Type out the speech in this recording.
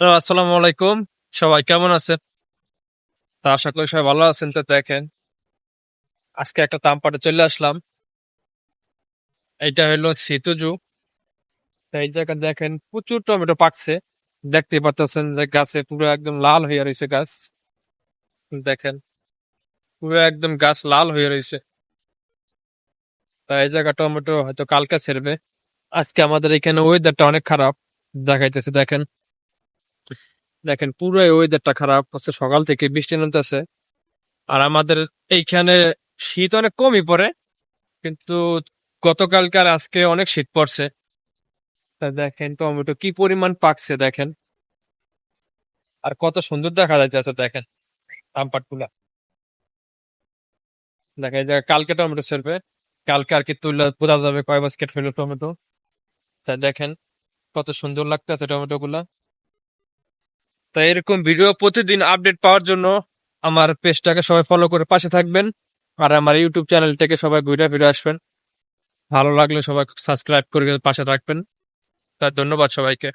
আসসালামু আলাইকুম। সবাই কেমন আছেন? তা আশা করি সবাই ভালো আছেন। তো দেখেন, আজকে একটা তামপাটে চলে আসলাম। এইটা হলো তো এই জায়গা দেখেন, প্রচুর টমেটো পাকছে। দেখতে পাচ্ছেন যে গাছে পুরো একদম লাল হয়ে রয়েছে গাছ। দেখেন, পুরো একদম গাছ লাল হয়ে রয়েছে। তা এই জায়গা টমেটো হয়তো কালকে ছেড়বে। আজকে আমাদের এখানে ওয়েদারটা অনেক খারাপ। দেখাইতেছে, দেখেন। দেখেন পুরো ওয়েদারটা খারাপ হচ্ছে সকাল থেকে বৃষ্টি নামতেছে। আর আমাদের এইখানে শীত অনেক কমই পড়ে, কিন্তু গতকালকে আর আজকে অনেক শীত পড়ছে। দেখেন, টমেটো কি পরিমাণ পাকছে দেখেন। আর কত সুন্দর দেখা যাচ্ছে দেখেন আমপাটগুলা দেখেন কালকে টমেটো ছেড়বে, কালকে আর কি তুললে বোঝা যাবে কয় বাস্কেট ফেলো টমেটো। তা দেখেন, কত সুন্দর লাগতেছে টমেটো গুলা তা এরকম ভিডিও প্রতিদিন আপডেট পাওয়ার জন্য আমার পেজটাকে সবাই ফলো করে পাশে থাকবেন আর আমার ইউটিউব চ্যানেলটাকে সবাই ঘুরে ফিরে আসবেন। ভালো লাগলে সবাই সাবস্ক্রাইব করে পাশে রাখবেন তাই ধন্যবাদ সবাইকে।